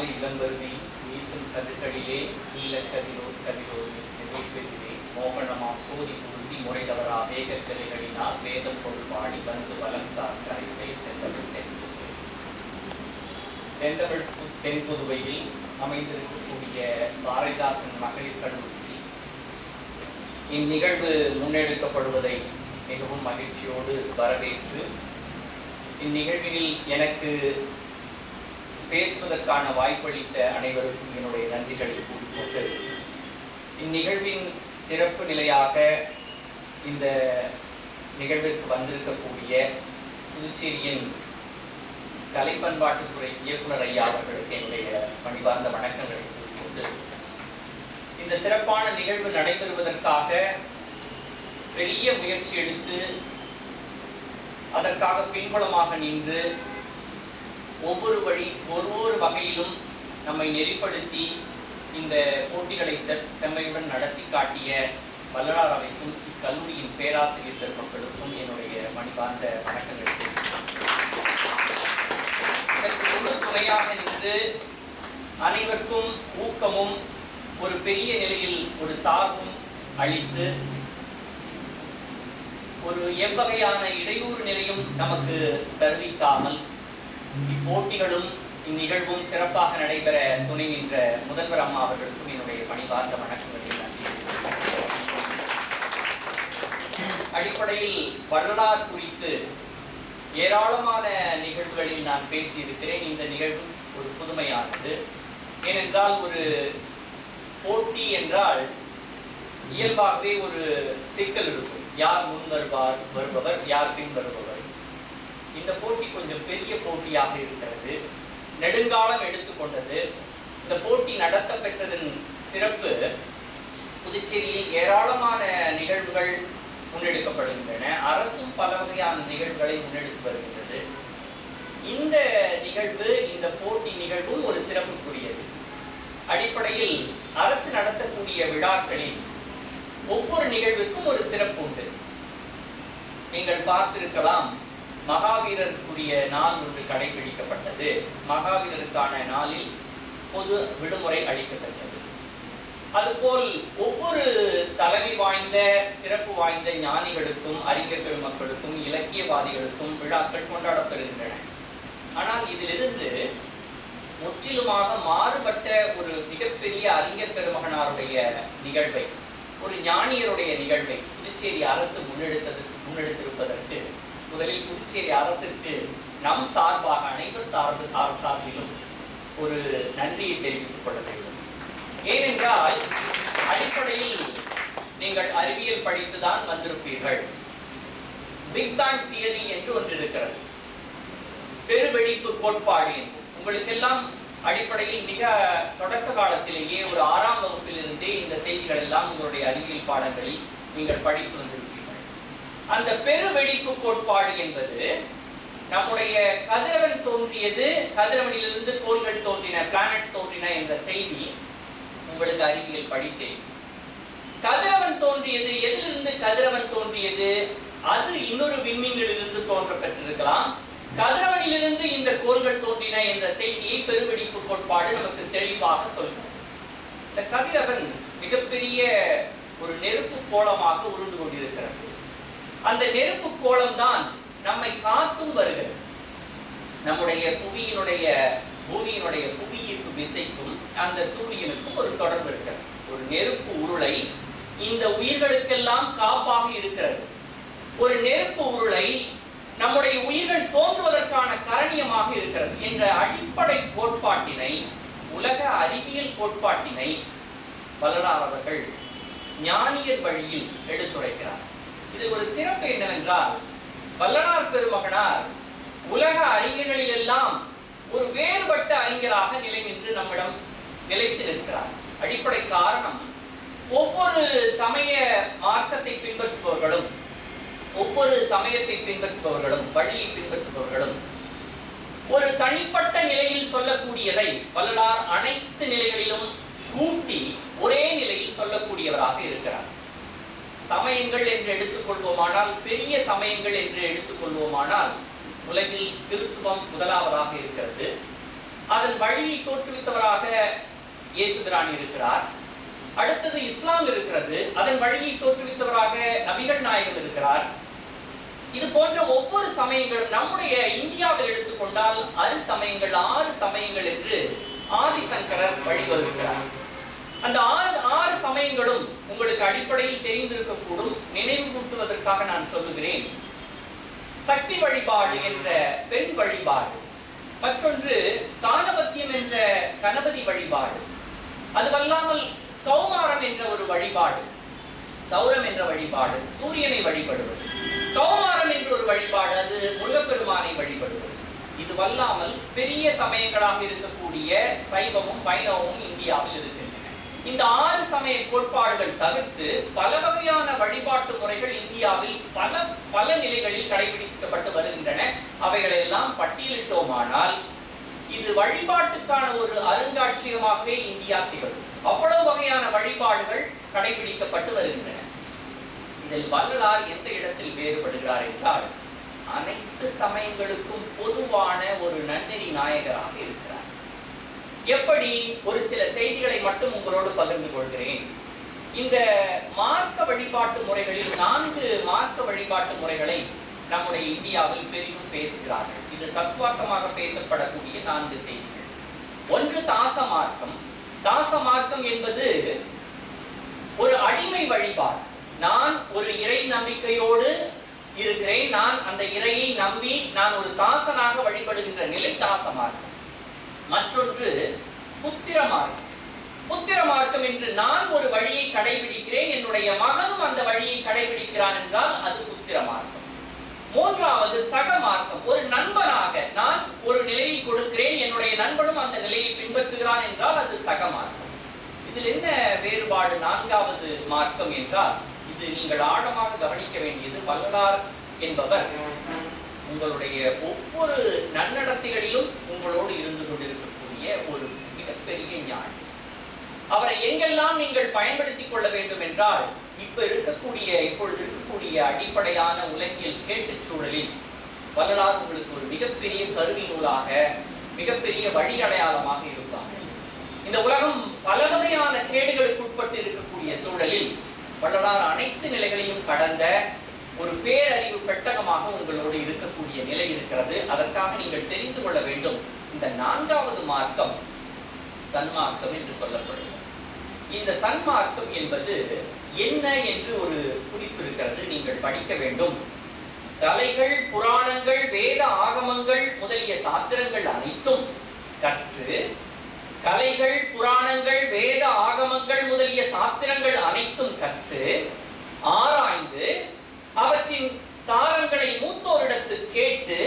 மாலை இளம்பருவி வீசும் கதிர்களிலே நீல கதிரோ கதிரோவி எதிர்ப்பெதிரே மோகனமாம் சோதி உறுதி முறை தவறா வேகக்கலைகளினால் வேதம் பொருள் பாடி வந்து வலம் சார்ந்த அறிவை செந்தமிழ் தென்புதுவை செந்தமிழ் தென்புதுவையில் அமைந்திருக்கக்கூடிய பாரதிதாசன் மகளிர் கல்லூரி இந்நிகழ்வு முன்னெடுக்கப்படுவதை மிகவும் மகிழ்ச்சியோடு வரவேற்று இந்நிகழ்வில் எனக்கு பேசுவதற்கான வாய்ப்பளித்த அனைவருக்கும் என்னுடைய நன்றிகளை கூறிக்கொண்டு இந்நிகழ்வின் சிறப்பு நிலையாக இந்த நிகழ்விற்கு வந்திருக்கக்கூடிய புதுச்சேரியின் கலைப்பண்பாட்டுத்துறை இயக்குனர் ஐயா அவர்களுக்கு என்னுடைய பணிவார்ந்த வணக்கங்களை கூறிக்கொண்டு இந்த சிறப்பான நிகழ்வு நடைபெறுவதற்காக பெரிய முயற்சி எடுத்து அதற்காக பின்புலமாக நின்று ஒவ்வொரு வழி ஒரு ஒரு வகையிலும் நம்மை நெறிப்படுத்தி இந்த போட்டிகளை செம்மையுடன் நடத்தி காட்டிய வல்லலார் அவைக்கும் இக்கல்லூரியின் பேராசிரியர் பெருமக்களுக்கும் என்னுடைய மணிபார்ந்த வணக்கங்கள். இதற்கு முழு துணையாக நின்று அனைவருக்கும் ஊக்கமும் ஒரு பெரிய நிலையில் ஒரு சார்பும் அளித்து ஒரு எவ்வகையான இடையூறு நிலையும் நமக்கு தருவிக்காமல் இப்போட்டிகளும் இந்நிகழ்வும் சிறப்பாக நடைபெற துணை நின்ற முதல்வர் அம்மா அவர்களுக்கும் என்னுடைய பணிவார்ந்த வணக்கங்களை நன்றி அடிப்படையில் வரலாறு குறித்து ஏராளமான நிகழ்வுகளில் நான் பேசியிருக்கிறேன். இந்த நிகழ்வு ஒரு புதுமையானது. ஏனென்றால் ஒரு போட்டி என்றால் இயல்பாகவே ஒரு சிக்கல் இருக்கும். யார் முன் வருவார் வருபவர் யார் பின் வருபவர்? இந்த போட்டி கொஞ்சம் பெரிய போட்டியாக இருக்கிறது. நெடுங்காலம் எடுத்துக்கொண்டது இந்த போட்டி நடத்த பெற்றதன் சிறப்பு புதுச்சேரியில் ஏராளமான நிகழ்வுகள் முன்னெடுக்கப்படுகின்றன. அரசும் பல வகையான நிகழ்வுகளை முன்னெடுத்து வருகின்றது. இந்த நிகழ்வு இந்த போட்டி நிகழ்வும் ஒரு சிறப்புக்குரியது. அடிப்படையில் அரசு நடத்தக்கூடிய விழாக்களில் ஒவ்வொரு நிகழ்விற்கும் ஒரு சிறப்பு உண்டு. நீங்கள் பார்த்திருக்கலாம் மகாவீரருக்குரிய நாள் ஒன்று கடைபிடிக்கப்பட்டது. மகாவீரருக்கான நாளில் பொது விடுமுறை அளிக்கப்பட்டது. அதுபோல் ஒவ்வொரு தலைமை வாய்ந்த சிறப்பு வாய்ந்த ஞானிகளுக்கும் அறிஞர் பெருமக்களுக்கும் இலக்கியவாதிகளுக்கும் விழாக்கள் கொண்டாடப்படுகின்றன. ஆனால் இதிலிருந்து முற்றிலுமாக மாறுபட்ட ஒரு மிகப்பெரிய அறிஞர் பெருமகனாருடைய நிகழ்வை ஒரு ஞானியருடைய நிகழ்வை புதுச்சேரி அரசு முன்னெடுத்தது முன்னெடுத்திருப்பதற்கு முதலில் புதுச்சேரி அரசுக்கு நம் சார்பாக அனைவர் சார்பு சார்பிலும் ஒரு நன்றியை தெரிவித்துக் கொள்ள வேண்டும். ஏனென்றால் அடிப்படையில் நீங்கள் அறிவியல் படித்துதான் வந்திருப்பீர்கள். பிக் பேங் தியரி என்று ஒன்று இருக்கிறது. பெருவெடிப்பு கோட்பாடு என்று. உங்களுக்கெல்லாம் அடிப்படையில் மிக தொடக்க காலத்திலேயே ஒரு ஆறாம் வகுப்பிலிருந்தே இந்த செய்திகள் எல்லாம் உங்களுடைய அறிவியல் பாடங்களில் நீங்கள் படித்து வந்திருக்கிறீர்கள் அந்த பெருவெடிப்பு கோட்பாடு என்பது நம்முடைய கதிரவன் தோன்றியது கதிரவனிலிருந்து கோள்கள் தோன்றின பிளானட்ஸ் தோன்றின என்ற செய்தி உங்களுக்கு அறிவியல் படித்தேன். கதிரவன் தோன்றியது எதிலிருந்து கதிரவன் தோன்றியது? அது இன்னொரு விண்மீன்களிலிருந்து தோன்ற பெற்றிருக்கலாம் கதிரவனிலிருந்து இந்த கோள்கள் தோன்றின என்ற செய்தியை பெருவெடிப்பு கோட்பாடு நமக்கு தெளிவாக சொல்கிறது இந்த கதிரவன் மிகப்பெரிய ஒரு நெருப்பு கோலமாக உருண்டு கொண்டிருக்கிறது. அந்த நெருப்பு கோலம்தான் நம்மை காத்தும் வருகிறது. நம்முடைய புவியினுடைய பூமியினுடைய புவியீர்ப்பு விசைக்கும் அந்த சூரியனுக்கும் ஒரு தொடர்பு இருக்கிறது. ஒரு நெருப்பு உருளை இந்த உயிர்களுக்கெல்லாம் காப்பாக இருக்கிறது. ஒரு நெருப்பு உருளை நம்முடைய உயிர்கள் தோன்றுவதற்கான கரணியமாக இருக்கிறது என்ற அடிப்படை கோட்பாட்டினை உலக அறிவியல் கோட்பாட்டினை வல்லலார் அவர்கள் ஞானியர் வழியில் எடுத்துரைக்கிறார். ஒரு சிறப்பு என்னவென்றால் வல்லனார் பெருமகனார் உலக அறிஞர்களில் எல்லாம் ஒரு வேறுபட்ட அறிஞராக நிலை நின்று நம்மிடம் நிலைத்து நிற்கிறார். அடிப்படை காரணம் ஒவ்வொரு சமய மார்க்கத்தை பின்பற்றுபவர்களும் ஒவ்வொரு சமயத்தை பின்பற்றுபவர்களும் வழியை பின்பற்றுபவர்களும் ஒரு தனிப்பட்ட நிலையில் சொல்லக்கூடியதை வல்லலார் அனைத்து நிலைகளிலும் கூட்டி ஒரே நிலையில் சொல்லக்கூடியவராக இருக்கிறார். சமயங்கள் என்று எடுத்துக்கொள்வோமானால் பெரிய சமயங்கள் என்று எடுத்துக்கொள்வோமானால் உலகில் திருத்துவம் முதலாவதாக இருக்கிறது. அதன் வழியை தோற்றுவித்தவராக இயேசுபிரான் இருக்கிறார். அடுத்தது இஸ்லாம் இருக்கிறது. அதன் வழியை தோற்றுவித்தவராக நபிகள் நாயகம் இருக்கிறார். இது போன்ற ஒவ்வொரு சமயங்களும் நம்முடைய இந்தியாவில் எடுத்துக்கொண்டால் அறு சமயங்கள் ஆறு சமயங்கள் என்று ஆதிசங்கரர் வழிவகுக்கிறார். அந்த ஆறு ஆறு சமயங்களும் உங்களுக்கு அடிப்படையில் தெரிந்திருக்கக்கூடும். நினைவு கூட்டுவதற்காக நான் சொல்லுகிறேன். சக்தி வழிபாடு என்ற பெண் வழிபாடு. மற்றொன்று காணபத்தியம் என்ற கணபதி வழிபாடு. அதுவல்லாமல் சௌமாரம் என்ற ஒரு வழிபாடு. சௌரம் என்ற வழிபாடு சூரியனை வழிபடுவது. கௌமாரம் என்ற ஒரு வழிபாடு அது முருகப்பெருமானை வழிபடுவது. இது வல்லாமல் பெரிய சமயங்களாக இருக்கக்கூடிய சைவமும் வைணவமும் இந்தியாவில் இருக்கிறது இந்த ஆறு சமய கோட்பாடுகள் தவிர்த்து பல வகையான வழிபாட்டு முறைகள் இந்தியாவில் பல பல நிலைகளில் கடைபிடிக்கப்பட்டு வருகின்றன. அவைகளை எல்லாம் பட்டியலிட்டோமானால் இது வழிபாட்டுக்கான ஒரு அருங்காட்சியகமாகவே இந்தியா திகழும். அவ்வளவு வகையான வழிபாடுகள் கடைபிடிக்கப்பட்டு வருகின்றன. இதில் வள்ளலார் எந்த இடத்தில் வேறுபடுகிறார் என்றால் அனைத்து சமயங்களுக்கும் பொதுவான ஒரு நன்னெறி நாயகராக இருக்கிறார். எப்படி ஒரு சில செய்திகளை மட்டும் உங்களோடு பகிர்ந்து கொள்கிறேன். இந்த மார்க்க வழிபாட்டு முறைகளில் நான்கு மார்க்க வழிபாட்டு முறைகளை நம்முடைய இந்தியாவில் பெரிதும் பேசுகிறார்கள். இது தத்துவார்த்தமாக பேசப்படக்கூடிய நான்கு செய்திகள். ஒன்று தாச மார்க்கம் தாச மார்க்கம் என்பது ஒரு அடிமை வழிபாடு. நான் ஒரு இறை நம்பிக்கையோடு இருக்கிறேன். நான் அந்த இறையை நம்பி நான் ஒரு தாசனாக வழிபடுகின்ற நிலை தாச மார்க்கம் மற்றொன்று புத்திர மார்க்கம் புத்திர மார்க்கம் என்று நான் ஒரு வழியை கடைபிடிக்கிறேன் என்னுடைய மகனும் அந்த வழியை கடைபிடிக்கிறான் என்றால் அது புத்திர மார்க்கம் மூன்றாவது சக மார்க்கம் ஒரு நண்பனாக நான் ஒரு நிலையை கொடுக்கிறேன் என்னுடைய நண்பனும் அந்த நிலையை பின்பற்றுகிறான் என்றால் அது சக மார்க்கம் இதில் என்ன வேறுபாடு? நான்காவது மார்க்கம் என்றால் இது நீங்கள் ஆழமாக கவனிக்க வேண்டியது வல்லார் என்பவர் உங்களுடைய ஒவ்வொரு நன்னடத்தைகளிலும் உங்களோடு இருந்து கொண்டிருக்கக்கூடிய ஒரு மிகப்பெரிய ஞானி அவரை எங்கெல்லாம் நீங்கள் பயன்படுத்திக் கொள்ள வேண்டும் என்றால் இப்ப இருக்கக்கூடிய இப்பொழுது இருக்கக்கூடிய அடிப்படையான உலகியல் கேட்டுச் சூழலில் வள்ளலார் உங்களுக்கு ஒரு மிகப்பெரிய கருவி நூலாக மிகப்பெரிய வழி அடையாளமாக இருப்பாங்க இந்த உலகம் பல வகையான கேடுகளுக்கு உட்பட்டு இருக்கக்கூடிய சூழலில் வள்ளலார் அனைத்து நிலைகளையும் கடந்த ஒரு பேரறிவு பெட்டகமாக உங்களோடு இருக்கக்கூடிய நிலை இருக்கிறது. அதற்காக நீங்கள் தெரிந்து கொள்ள வேண்டும். இந்த நான்காவது மார்க்கம் சன்மார்க்கம் என்று சொல்லப்படுகிறது இந்த சன்மார்க்கம் என்பது என்ன என்று ஒரு குறிப்பு இருக்கிறது நீங்கள் படிக்க வேண்டும். கலைகள் புராணங்கள் வேத ஆகமங்கள் முதலிய சாத்திரங்கள் அனைத்தும் கற்று கலைகள் புராணங்கள் வேத ஆகமங்கள் முதலிய சாத்திரங்கள் அனைத்தும் கற்று ஆராய்ந்து அவற்றின் சாரங்களை மூத்தோரிடத்து கேட்டு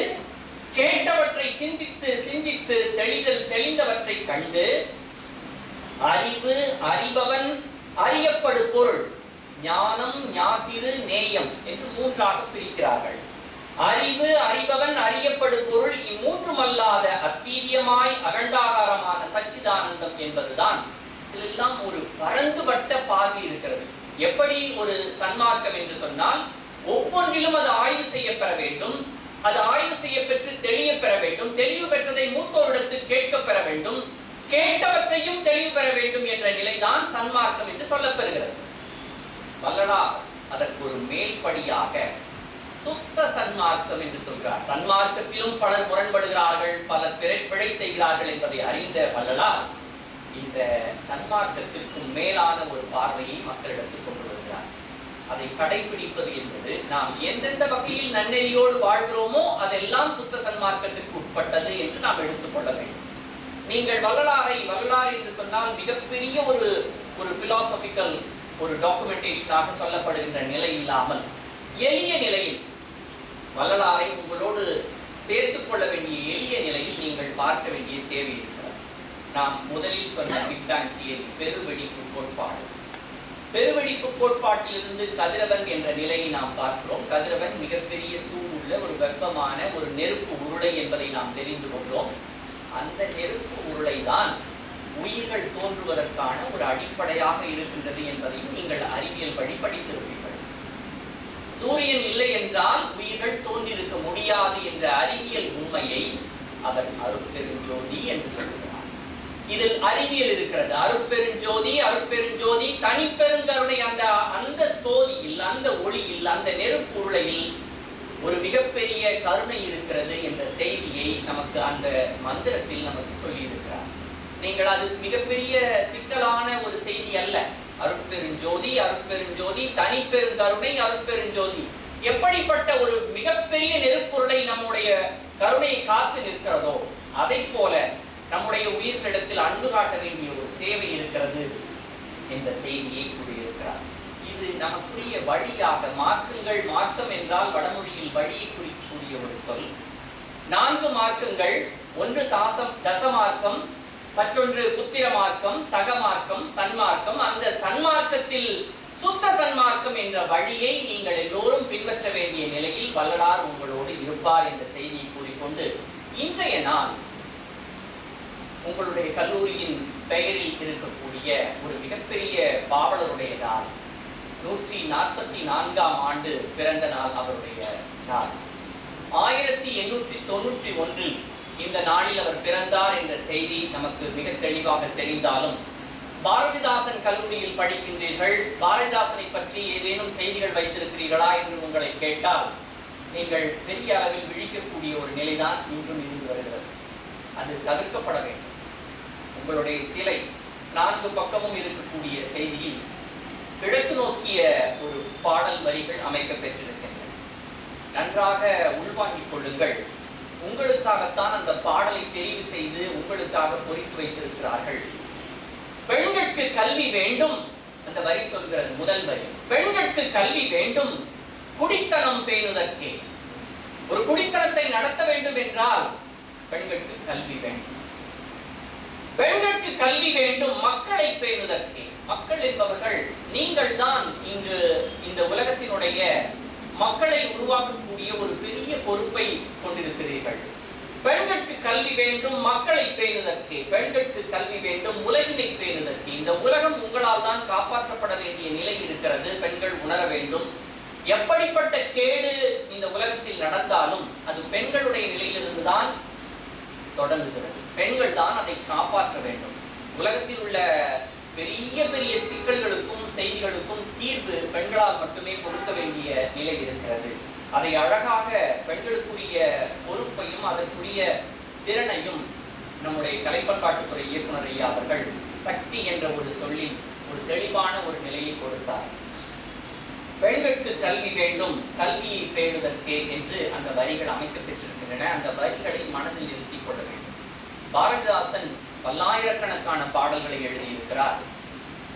கேட்டவற்றை சிந்தித்து சிந்தித்து தெளிதல் தெளிந்தவற்றை கண்டு அறிவு அறிபவன் அறியப்படு பொருள். ஞானம் ஞாதிரு நேயம் என்று மூன்றாக பிரிக்கிறார்கள். அறிவு அறிபவன் அறியப்படு பொருள் இம்மூன்றுமல்லாத அத்தீரியமாய் அகண்டாகாரமான சச்சிதானந்தம் என்பதுதான். இதிலெல்லாம் ஒரு பரந்துபட்ட பாதி இருக்கிறது. எப்படி ஒரு சன்மார்க்கம் என்று சொன்னால் ஒவ்வொன்றிலும் அது ஆய்வு செய்யப்பெற வேண்டும். அது ஆய்வு செய்ய பெற்று தெளிய பெற வேண்டும். தெளிவு பெற்றதை மூத்தோரிடத்து கேட்க பெற வேண்டும். கேட்டவற்றையும் தெளிவு பெற வேண்டும் என்ற நிலைதான் சன்மார்க்கம் என்று சொல்லப்பெறுகிறது வல்லடா அதற்கு ஒரு மேல்படியாக சுத்த சன்மார்க்கம் என்று சொல்கிறார். சன்மார்க்கத்திலும் பலர் முரண்படுகிறார்கள் பலர் பிழை பிழை செய்கிறார்கள் என்பதை அறிந்த வல்லலா இந்த சன்மார்க்கத்திற்கும் மேலான ஒரு பார்வையை மக்களிடத்தில் கொண்டு வருகிறார். அதை கடைபிடிப்பது என்பது நாம் எந்தெந்த வகையில் நன்னெறியோடு வாழ்கிறோமோ அதெல்லாம் சுத்த சன்மார்க்கத்திற்கு உட்பட்டது என்று நாம் எடுத்துக்கொள்ள வேண்டும். நீங்கள் வள்ளலாரை வரலாறு என்று சொன்னால் மிகப்பெரிய ஒரு ஒரு பிலாசபிக்கல் ஒரு டாக்குமெண்டேஷனாக சொல்லப்படுகின்ற நிலை இல்லாமல் எளிய நிலையில் வள்ளலாரை உங்களோடு சேர்த்துக் கொள்ள வேண்டிய எளிய நிலையில் நீங்கள் பார்க்க வேண்டிய தேவை இருக்கிறது. நாம் முதலில் சொன்ன பிக் பேங் தியரி பெருவெடிப்பு கோட்பாடு. பெருவெடிப்பு கோட்பாட்டிலிருந்து கதிரவன் என்ற நிலையை நாம் பார்க்கிறோம். கதிரவன் மிகப்பெரிய சூடுள்ள ஒரு வெப்பமான ஒரு நெருப்பு உருளை என்பதை நாம் தெரிந்து கொண்டோம். அந்த நெருப்பு உருளை தான் உயிர்கள் தோன்றுவதற்கான ஒரு அடிப்படையாக இருக்கின்றது என்பதையும் நீங்கள் அறிவியல் வழி படித்திருப்பீர்கள். சூரியன் இல்லை என்றால் உயிர்கள் தோன்றியிருக்க முடியாது என்ற அறிவியல் உண்மையை அவர் அருட்பெருஞ்சோதி என்று சொல்கிறார். இதில் அறிவியல் இருக்கிறது. அருட்பெருஞ்சோதி அருட்பெருஞ்சோதி தனிப்பெருங்கருணை அந்த அந்த சோதியில் அந்த ஒளியில் அந்த நெருப்புருளையில் ஒரு மிகப்பெரிய கருணை இருக்கிறது என்ற செய்தியை நமக்கு அந்த மந்திரத்தில் நமக்கு சொல்லி இருக்கிறார் நீங்கள் அது மிகப்பெரிய சிக்கலான ஒரு செய்தி அல்ல. அருட்பெருஞ்சோதி அருட்பெருஞ்சோதி தனிப்பெருங்கருணை அருட்பெருஞ்சோதி. எப்படிப்பட்ட ஒரு மிகப்பெரிய நெருப்பொருளை நம்முடைய கருணையை காத்து நிற்கிறதோ அதை போல நம்முடைய உயிர்களிடத்தில் அன்பு காட்ட வேண்டிய ஒரு தேவை இருக்கிறது என்ற செய்தியை கூறி இது நமக்குரிய வழியாக மார்க்கங்கள் மார்க்கம் என்றால் வடமொழியில் வழியை குறிக்கக்கூடிய ஒரு சொல். நான்கு மார்க்கங்கள் ஒன்று தாசம் தசமார்க்கம் மற்றொன்று புத்திர மார்க்கம் சகமார்க்கம் சன்மார்க்கம். அந்த சன்மார்க்கத்தில் சுத்த சன்மார்க்கம் என்ற வழியை நீங்கள் எல்லோரும் பின்பற்ற வேண்டிய நிலையில் வல்லடார் உங்களோடு இருப்பார் என்ற செய்தியை கூறிக்கொண்டு இன்றைய நாள் உங்களுடைய கல்லூரியின் பெயரில் இருக்கக்கூடிய ஒரு மிகப்பெரிய பாவலருடைய நாள் நூற்றி நாற்பத்தி நான்காம் ஆண்டு பிறந்த நாள் அவருடைய நாள். ஆயிரத்தி எண்ணூற்றி தொண்ணூற்றி ஒன்றில் இந்த நாளில் அவர் பிறந்தார் என்ற செய்தி நமக்கு மிக தெளிவாக தெரிந்தாலும் பாரதிதாசன் கல்லூரியில் படிக்கின்றீர்கள் பாரதிதாசனை பற்றி ஏதேனும் செய்திகள் வைத்திருக்கிறீர்களா என்று உங்களை கேட்டால் நீங்கள் பெரிய அளவில் விழிக்கக்கூடிய ஒரு நிலைதான் இன்றும் இருந்து வருகிறது. அது தவிர்க்கப்பட வேண்டும். உங்களுடைய சிலை நான்கு பக்கமும் இருக்கக்கூடிய செய்தியில் கிழக்கு நோக்கிய ஒரு பாடல் வரிகள் அமைக்க பெற்றிருக்கின்றன. நன்றாக உள்வாங்கிக் கொள்ளுங்கள். உங்களுக்காகத்தான் அந்த பாடலை தெரிவு செய்து உங்களுக்காக பொறித்து வைத்திருக்கிறார்கள். பெண்களுக்கு கல்வி வேண்டும் அந்த வரி சொல்கிறது முதல் வரி. பெண்களுக்கு கல்வி வேண்டும். குடித்தனம் பேணுதற்கே. ஒரு குடித்தனத்தை நடத்த வேண்டும் என்றால் பெண்களுக்கு கல்வி வேண்டும். பெண்களுக்கு கல்வி வேண்டும் மக்களை பேணுதற்கே. மக்கள் என்பவர்கள் நீங்கள் தான் இங்கு இந்த உலகத்தினுடைய மக்களை உருவாக்கக்கூடிய ஒரு பெரிய பொறுப்பை கொண்டிருக்கிறீர்கள். பெண்களுக்கு கல்வி வேண்டும் மக்களை பேணுதற்கே பெண்களுக்கு கல்வி வேண்டும் உலகினை பேணுதற்கே இந்த உலகம் உங்களால் தான் காப்பாற்றப்பட வேண்டிய நிலை இருக்கிறது பெண்கள் உணர வேண்டும். எப்படிப்பட்ட கேடு இந்த உலகத்தில் நடந்தாலும் அது பெண்களுடைய நிலையிலிருந்து தான் தொடங்குகிறது. பெண்கள் தான் அதை காப்பாற்ற வேண்டும். உலகத்தில் உள்ள பெரிய பெரிய சிக்கல்களுக்கும் செய்திகளுக்கும் தீர்வு பெண்களால் மட்டுமே கொடுக்க வேண்டிய நிலை இருக்கிறது. அதை அழகாக பெண்களுக்குரிய பொறுப்பையும் அதற்குரிய திறனையும் நம்முடைய கலைப்பண்பாட்டுத்துறை இயக்குனர் ஐயா அவர்கள் சக்தி என்ற ஒரு சொல்லில் ஒரு தெளிவான ஒரு நிலையை கொடுத்தார். பெண்களுக்கு கல்வி வேண்டும் கல்வியை பேணுதற்கே என்று அந்த வரிகள் அமைக்கப்பெற்றிருக்கின்றன. அந்த வரிகளை மனதில் நிறுத்திக் கொள்ள வேண்டும். பாரதிதாசன் பல்லாயிரக்கணக்கான பாடல்களை எழுதியிருக்கிறார்.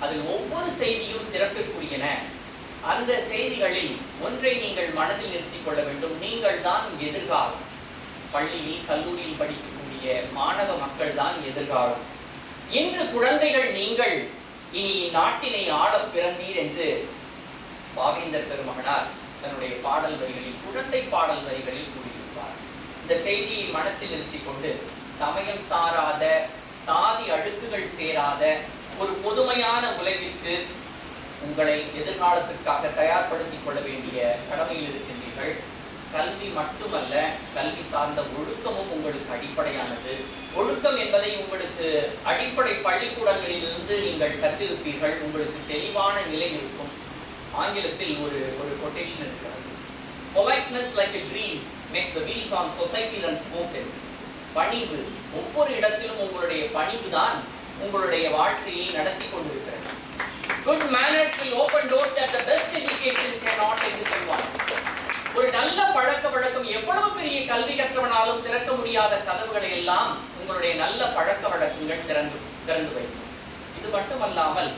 அதில் ஒவ்வொரு செய்தியும் சிறப்பிற்குரியன. அந்த செய்திகளில் ஒன்றை நீங்கள் மனதில் நிறுத்திக் கொள்ள வேண்டும். நீங்கள் தான் எதிர்காலம். பள்ளியில் கல்லூரியில் படிக்கக்கூடிய மாணவ மக்கள் தான் எதிர்காலம். இன்று குழந்தைகள் நீங்கள் இனி நாட்டினை ஆட பிறந்தீர் என்று பாவேந்தர் பெருமகனார் தன்னுடைய பாடல் வரிகளில் குழந்தை பாடல் வரிகளில் கூறியிருப்பார். இந்த செய்தியை மனத்தில் நிறுத்திக் கொண்டு சமயம் சாராத சாதி அழுக்குகள் சேராத ஒரு பொதுமையான உலகிற்கு உங்களை எதிர்காலத்திற்காக தயார்படுத்திக் கொள்ள வேண்டிய கடமையில் இருக்கின்றீர்கள். கல்வி மட்டுமல்ல கல்வி சார்ந்த ஒழுக்கமும் உங்களுக்கு அடிப்படையானது. ஒழுக்கம் என்பதை உங்களுக்கு அடிப்படை பள்ளிக்கூடங்களிலிருந்து நீங்கள் கற்றிருப்பீர்கள் உங்களுக்கு தெளிவான நிலை இருக்கும். ஆங்கிலத்தில் ஒரு ஒரு கொட்டேஷன் இருக்கிறது. Politeness like a breeze the the on society society run பணிவு. ஒவ்வொரு இடத்திலும் உங்களுடைய பணிவு தான் உங்களுடைய வாழ்க்கையை நடத்தி கொண்டிருக்கிறது. Good manners will open doors doors the best education can cannot elusive one ஒரு நல்ல பழக்க வழக்கம் எவ்வளவு பெரிய கல்வி கற்றவனாலும் திறக்க முடியாத கதவுகளை எல்லாம் உங்களுடைய நல்ல பழக்க வழக்கங்கள் திறந்து திறந்து வைக்கும். இது மட்டுமல்லாமல்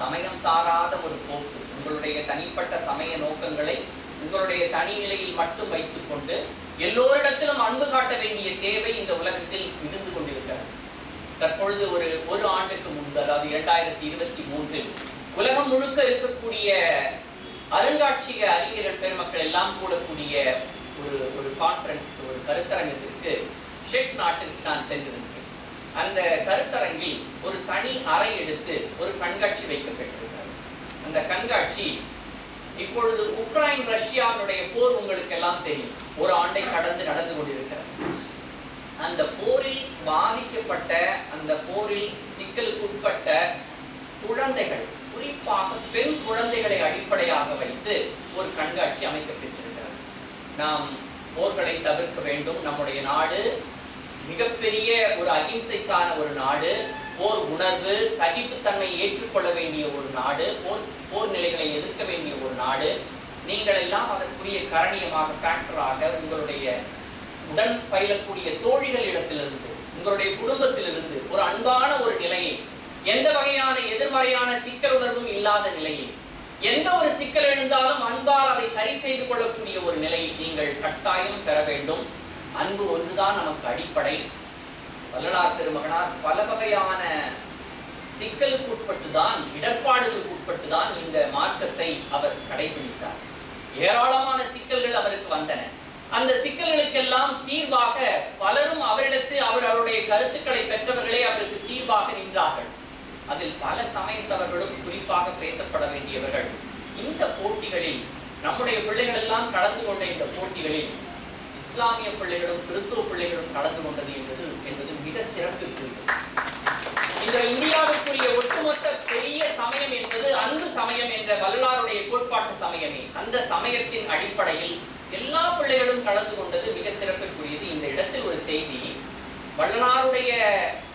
சமயம் சாராத ஒரு போக்கு. உங்களுடைய தனிப்பட்ட சமய நோக்கங்களை உங்களுடைய தனிநிலையில் மட்டும் வைத்துக்கொண்டு எல்லோரிடத்திலும் அன்பு காட்ட வேண்டிய தேவை இந்த உலகத்தில் மிகுந்து கொண்டிருக்கிறது. தற்பொழுது ஒரு ஒரு ஆண்டுக்கு முன்பு அதாவது இரண்டாயிரத்தி இருபத்தி மூன்றில் உலகம் முழுக்க இருக்கக்கூடிய அருங்காட்சியக அறிஞர்கள் பெருமக்கள் எல்லாம் கூடக்கூடிய ஒரு ஒரு கான்ஃபரன்ஸ் ஒரு கருத்தரங்கத்திற்கு ஷெக் நாட்டிற்கு நான் சென்றிருந்தேன் அந்த கருத்தரங்கில் ஒரு தனி அறை எடுத்து ஒரு கண்காட்சி வைக்கப்பட்டிருக்கிறது. அந்த கண்காட்சி இப்பொழுது உக்ரைன் ரஷ்யாவினுடைய போர் உங்களுக்கு எல்லாம் தெரியும். ஒரு ஆண்டை கடந்து நடந்து கொண்டிருக்கிறது. அந்த போரில் பாதிக்கப்பட்ட அந்த போரில் சிக்கலுக்குட்பட்ட குழந்தைகள் குறிப்பாக பெண் குழந்தைகளை அடிப்படையாக வைத்து ஒரு கண்காட்சி அமைக்கப்பட்டிருக்கிறது. நாம் போர்களை தவிர்க்க வேண்டும். நம்முடைய நாடு மிகப்பெரிய ஒரு அகிம்சைக்கான ஒரு நாடு. போர் உணர்வு சகிப்புத்தன்மை ஏற்றுக்கொள்ள வேண்டிய ஒரு நாடு போர் போர் நிலைகளை எதிர்க்க வேண்டிய ஒரு நாடு. நீங்கள் எல்லாம் அதற்குரிய கரணியமாக ஃபேக்டராக உங்களுடைய உடன் பயிலக்கூடிய தோழிகளிடத்திலிருந்து உங்களுடைய குடும்பத்திலிருந்து ஒரு அன்பான ஒரு நிலையை எந்த வகையான எதிர்மறையான சிக்கல் உணர்வும் இல்லாத நிலையை எந்த ஒரு சிக்கல் எழுந்தாலும் அன்பால் அதை சரி செய்து கொள்ளக்கூடிய ஒரு நிலையை நீங்கள் கட்டாயம் பெற வேண்டும். அன்பு ஒன்றுதான் நமக்கு அடிப்படை. வள்ளலார் திருமகனார் பல வகையான சிக்கலுக்கு உட்பட்டு தான் இடர்பாடுகளுக்கு உட்பட்டு தான் இந்த மார்க்கத்தை அவர் கடைபிடித்தார். ஏராளமான சிக்கல்கள் அவருக்கு வந்தன. அந்த சிக்கல்களுக்கெல்லாம் தீர்வாக பலரும் அவரிடத்து அவர் அவருடைய கருத்துக்களை பெற்றவர்களே அவருக்கு தீர்வாக நின்றார்கள். அதில் பல சமயத்தவர்களும் குறிப்பாக பேசப்பட வேண்டியவர்கள். இந்த போட்டிகளில் நம்முடைய பிள்ளைகள் எல்லாம் கலந்து கொண்ட இந்த போட்டிகளில் இஸ்லாமிய பிள்ளைகளும் கிறிஸ்துவ பிள்ளைகளும் கலந்து கொண்டது என்பது என்பது மிக சிறப்பிற்குரியது இந்த இந்தியாவுக்குரிய ஒட்டுமொத்த பெரிய சமயம் என்பது அன்பு சமயம் என்ற வல்லாருடைய கோட்பாட்டு சமயமே. அந்த சமயத்தின் அடிப்படையில் எல்லா பிள்ளைகளும் கலந்து கொண்டது மிக சிறப்பிற்குரியது. இந்த இடத்தில் ஒரு செய்தி வள்ளலாருடைய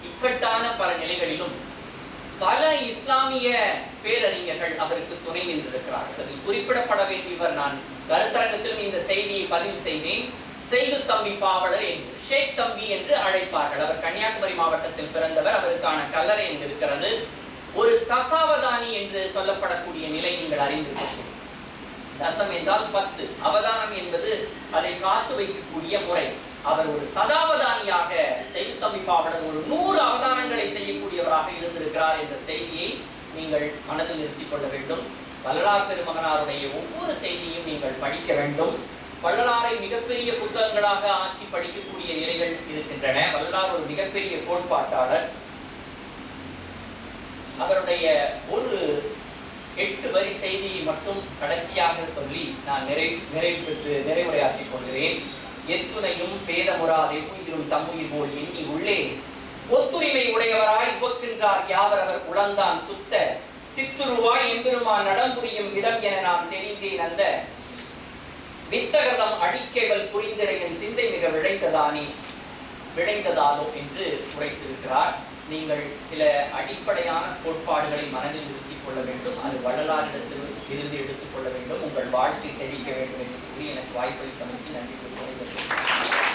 இக்கட்டான பல நிலைகளிலும் பல இஸ்லாமிய பேரறிஞர்கள் அவருக்கு துணை நின்றிருக்கிறார்கள். குறிப்பிடப்பட வேண்டியவர் நான். கருத்தரங்கத்திலும் இந்த செய்தியை பதிவு செய்தேன். செய்து தம்பி பாவலர் என்று ஷேக் தம்பி என்று அழைப்பார்கள். அவர் கன்னியாகுமரி மாவட்டத்தில் பிறந்தவர். அவருக்கான கல்லறை என்றிருக்கிறது இருக்கிறது ஒரு தசாவதானி என்று சொல்லப்படக்கூடிய நிலை நீங்கள் அறிந்திருக்கிறீர்கள் தசம் என்றால் பத்து. அவதானம் என்பது அதை காத்து வைக்கக்கூடிய முறை. அவர் ஒரு சதாவதானியாக செய்து தம்பி பாவலர் ஒரு நூறு அவதானங்களை செய்யக்கூடியவராக இருந்திருக்கிறார் என்ற செய்தியை நீங்கள் மனதில் நிறுத்திக் கொள்ள வேண்டும். வள்ளலார் பெருமகனாருடைய ஒவ்வொரு செய்தியும் நீங்கள் படிக்க வேண்டும். வள்ளலாரை மிகப்பெரிய புத்தகங்களாக ஆக்கி படிக்கக்கூடிய நிலைகள் இருக்கின்றன. வள்ளலார் ஒரு மிகப்பெரிய கோட்பாட்டாளர். அவருடைய ஒரு எட்டு வரி செய்தியை மட்டும் கடைசியாக சொல்லி நான் நிறை நிறைவு பெற்று நிறைவுரையாற்றிக் கொள்கிறேன். எத்துணையும் பேதமுறாதே உயிரும் தம்முயிர் போல் எண்ணி உள்ளே. ஒத்துரிமை உடையவராய் உவக்கின்றார் யாவர் அவர் உளந்தான் சுத்த. சித்துருவாய் எம்பெருமான் நடம்புரியும் இடம் என நாம் தெரிந்தேன் அந்த வித்தகதம் அடிக்கைகள் புரிந்திரையின் சிந்தை மிக விளைந்ததானே? விளைந்ததாலோ என்று உரைத்திருக்கிறார். நீங்கள் சில அடிப்படையான கோட்பாடுகளை மனதில் நிறுத்திக் கொள்ள வேண்டும். அது வள்ளலாரிடத்தில் இருந்து எடுத்துக்கொள்ள வேண்டும். உங்கள் வாழ்க்கை செழிக்க வேண்டும் என்று கூறி எனக்கு வாய்ப்பளித்தமைக்கு நன்றி. கூறுகிறேன்